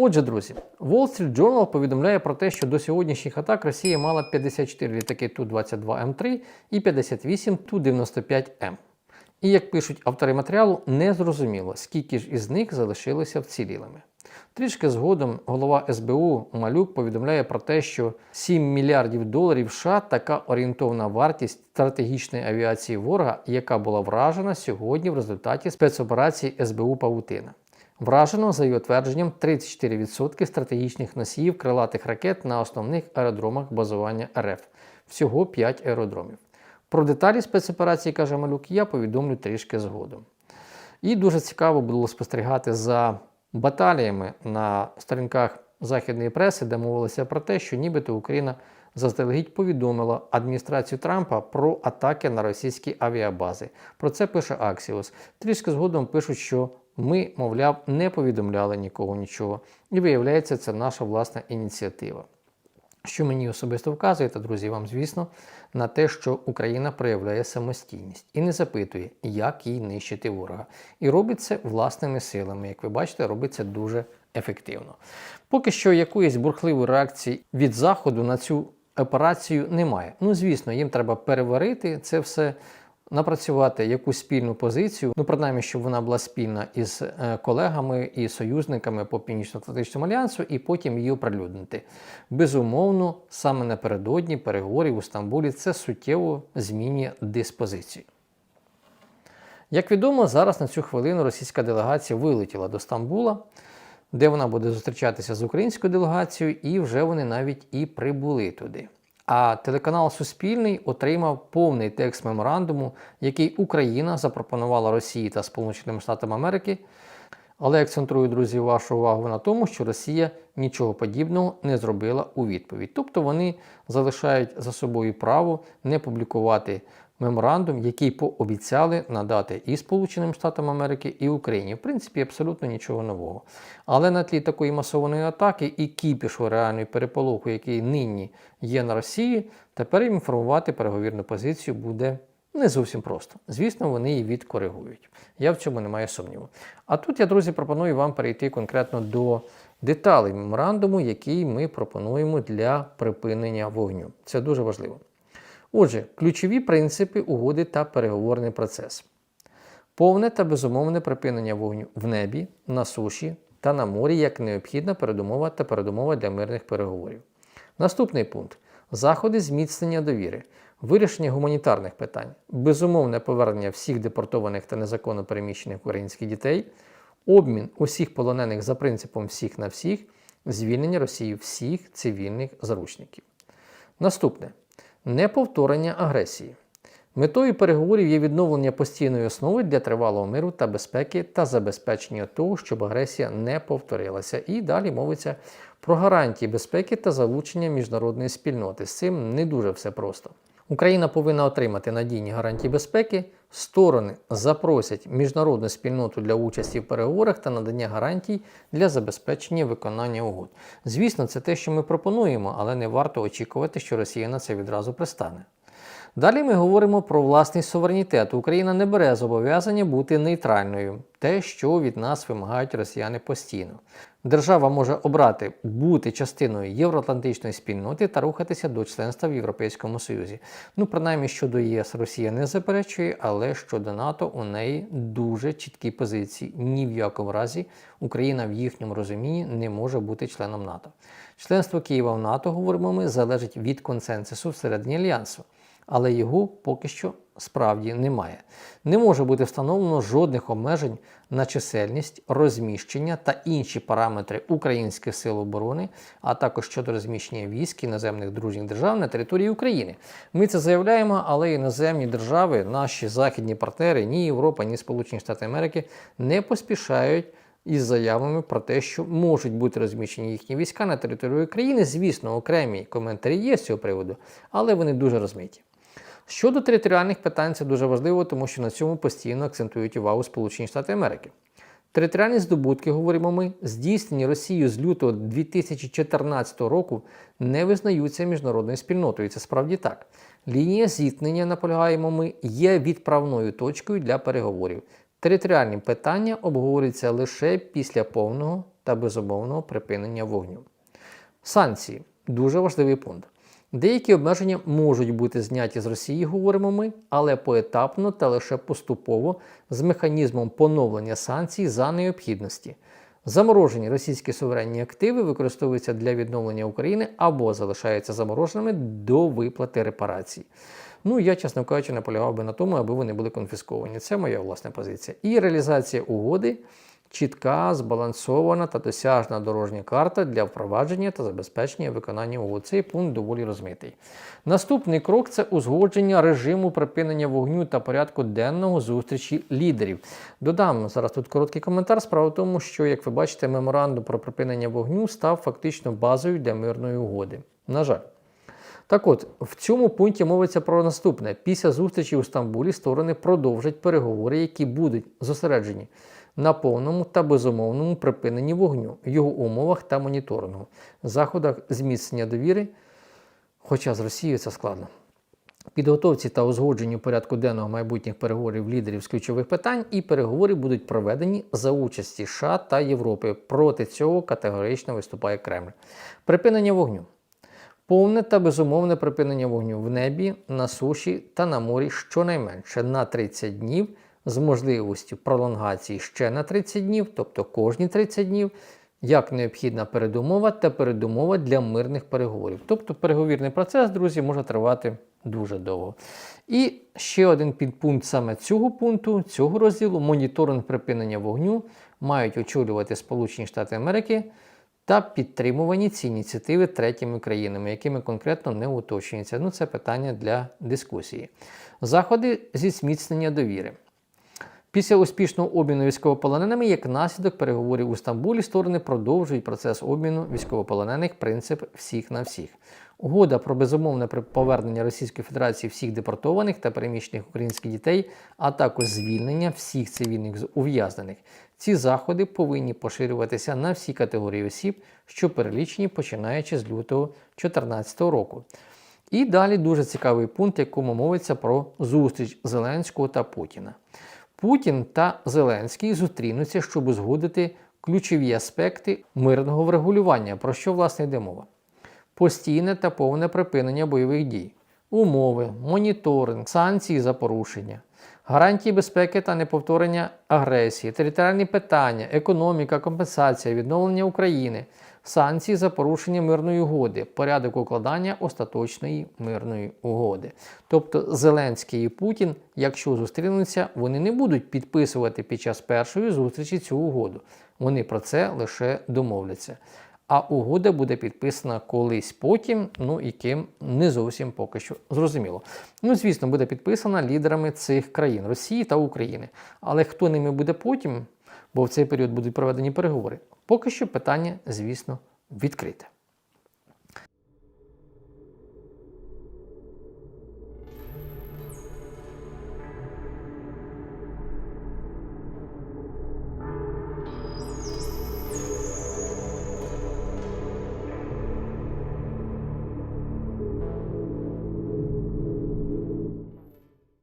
Отже, друзі, Wall Street Journal повідомляє про те, що до сьогоднішніх атак Росія мала 54 літаки Ту-22М3 і 58 Ту-95М. І як пишуть автори матеріалу, не зрозуміло, скільки ж із них залишилося вцілілими. Трішки згодом голова СБУ Малюк повідомляє про те, що 7 мільярдів доларів США така орієнтовна вартість стратегічної авіації ворога, яка була вражена сьогодні в результаті спецоперації СБУ Павутина. Вражено, за його твердженням, 34% стратегічних носіїв крилатих ракет на основних аеродромах базування РФ. Всього 5 аеродромів. Про деталі спецоперації, каже Малюк, я повідомлю трішки згодом. І дуже цікаво було спостерігати за баталіями на сторінках західної преси, де мовилося про те, що нібито Україна заздалегідь повідомила адміністрацію Трампа про атаки на російські авіабази. Про це пише Axios. Трішки згодом пишуть, що ми, мовляв, не повідомляли нікого нічого. І виявляється, це наша власна ініціатива. Що мені особисто вказує, та друзі, вам звісно, на те, що Україна проявляє самостійність і не запитує, як їй нищити ворога. І робить це власними силами. Як ви бачите, робить це дуже ефективно. Поки що якоїсь бурхливої реакції від Заходу на цю операцію немає. Ну, звісно, їм треба переварити це все. Напрацювати якусь спільну позицію, ну принаймні, щоб вона була спільна із е, колегами і союзниками по Північно-Атлантичному альянсу, і потім її оприлюднити. Безумовно, саме напередодні переговорів у Стамбулі це суттєво змінює диспозицію. Як відомо, зараз на цю хвилину російська делегація вилетіла до Стамбула, де вона буде зустрічатися з українською делегацією, і вже вони навіть і прибули туди. А телеканал Суспільний отримав повний текст меморандуму, який Україна запропонувала Росії та Сполученим Штатам Америки. Але акцентрую, друзі, вашу увагу на тому, що Росія нічого подібного не зробила у відповідь. Тобто вони залишають за собою право не публікувати меморандум, який пообіцяли надати і Сполученим Штатам Америки, і Україні. В принципі, абсолютно нічого нового. Але на тлі такої масованої атаки і кіпішу реальної переполоху, який нині є на Росії, тепер їм формувати переговірну позицію буде. Не зовсім просто. Звісно, вони її відкоригують. Я в цьому не маю сумніву. А тут я, друзі, пропоную вам перейти конкретно до деталей меморандуму, який ми пропонуємо для припинення вогню. Це дуже важливо. Отже, ключові принципи угоди та переговорний процес. Повне та безумовне припинення вогню в небі, на суші та на морі як необхідна передумова та передумова для мирних переговорів. Наступний пункт заходи зміцнення довіри, вирішення гуманітарних питань, безумовне повернення всіх депортованих та незаконно переміщених українських дітей, обмін усіх полонених за принципом всіх на всіх, звільнення Росії всіх цивільних заручників. Наступне неповторення агресії. Метою переговорів є відновлення постійної основи для тривалого миру та безпеки та забезпечення того, щоб агресія не повторилася. І далі мовиться про гарантії безпеки та залучення міжнародної спільноти. З цим не дуже все просто. Україна повинна отримати надійні гарантії безпеки. Сторони запросять міжнародну спільноту для участі в переговорах та надання гарантій для забезпечення виконання угод. Звісно, це те, що ми пропонуємо, але не варто очікувати, що Росія на це відразу пристане. Далі ми говоримо про власний суверенітет. Україна не бере зобов'язання бути нейтральною, те, що від нас вимагають росіяни постійно. Держава може обрати бути частиною євроатлантичної спільноти та рухатися до членства в Європейському Союзі. Ну, принаймні щодо ЄС Росія не заперечує, але щодо НАТО у неї дуже чіткі позиції. Ні в якому разі Україна в їхньому розумінні не може бути членом НАТО. Членство Києва в НАТО, говоримо ми, залежить від консенсусу всередині альянсу але його поки що справді немає. Не може бути встановлено жодних обмежень на чисельність, розміщення та інші параметри українських сил оборони, а також щодо розміщення військ іноземних дружніх держав на території України. Ми це заявляємо, але іноземні держави, наші західні партнери, ні Європа, ні Сполучені Штати Америки не поспішають. Із заявами про те, що можуть бути розміщені їхні війська на території України. Звісно, окремі коментарі є з цього приводу, але вони дуже розмиті. Щодо територіальних питань, це дуже важливо, тому що на цьому постійно акцентують увагу Сполучені Штати Америки. Територіальні здобутки, говоримо ми, здійснені Росією з лютого 2014 року, не визнаються міжнародною спільнотою. Це справді так. Лінія зіткнення, наполягаємо ми, є відправною точкою для переговорів. Територіальні питання обговорюються лише після повного та безумовного припинення вогню. Санкції дуже важливий пункт. Деякі обмеження можуть бути зняті з Росії, говоримо ми, але поетапно та лише поступово з механізмом поновлення санкцій за необхідності. Заморожені російські суверенні активи використовуються для відновлення України або залишаються замороженими до виплати репарацій. Ну, я, чесно кажучи, наполягав би на тому, аби вони були конфісковані. Це моя власна позиція. І реалізація угоди чітка, збалансована та досяжна дорожня карта для впровадження та забезпечення виконання угод. Цей пункт доволі розмитий. Наступний крок це узгодження режиму припинення вогню та порядку денного зустрічі лідерів. Додам зараз тут короткий коментар. Справа в тому, що, як ви бачите, меморандум про припинення вогню став фактично базою для мирної угоди. На жаль. Так от, в цьому пункті мовиться про наступне: після зустрічі у Стамбулі сторони продовжать переговори, які будуть зосереджені на повному та безумовному припиненні вогню, його умовах та моніторингу, заходах зміцнення довіри, хоча з Росією це складно. Підготовці та узгодженню порядку денного майбутніх переговорів лідерів з ключових питань і переговори будуть проведені за участі США та Європи. Проти цього категорично виступає Кремль. Припинення вогню. Повне та безумовне припинення вогню в небі, на суші та на морі щонайменше на 30 днів з можливістю пролонгації ще на 30 днів, тобто кожні 30 днів, як необхідна передумова та передумова для мирних переговорів. Тобто переговірний процес, друзі, може тривати дуже довго. І ще один підпункт саме цього пункту, цього розділу моніторинг припинення вогню мають очолювати Сполучені Штати Америки та підтримувані ці ініціативи третіми країнами, якими конкретно не уточнюється. Ну, це питання для дискусії. Заходи зі зміцнення довіри. Після успішного обміну військовополоненими, як наслідок переговорів у Стамбулі, сторони продовжують процес обміну військовополонених принцип всіх на всіх. Угода про безумовне повернення Російської Федерації всіх депортованих та переміщених українських дітей, а також звільнення всіх цивільних ув'язнених. Ці заходи повинні поширюватися на всі категорії осіб, що перелічені починаючи з лютого 2014 року. І далі дуже цікавий пункт, якому мовиться про зустріч Зеленського та Путіна. Путін та Зеленський зустрінуться, щоб узгодити ключові аспекти мирного врегулювання, про що власне йде мова. Постійне та повне припинення бойових дій, умови, моніторинг, санкції за порушення, гарантії безпеки та неповторення агресії, територіальні питання, економіка, компенсація, відновлення України, санкції за порушення мирної угоди, порядок укладання остаточної мирної угоди. Тобто Зеленський і Путін, якщо зустрінуться, вони не будуть підписувати під час першої зустрічі цю угоду. Вони про це лише домовляться. А угода буде підписана колись потім, ну і ким не зовсім поки що зрозуміло. Ну, звісно, буде підписана лідерами цих країн Росії та України. Але хто ними буде потім, бо в цей період будуть проведені переговори, поки що питання, звісно, відкрите.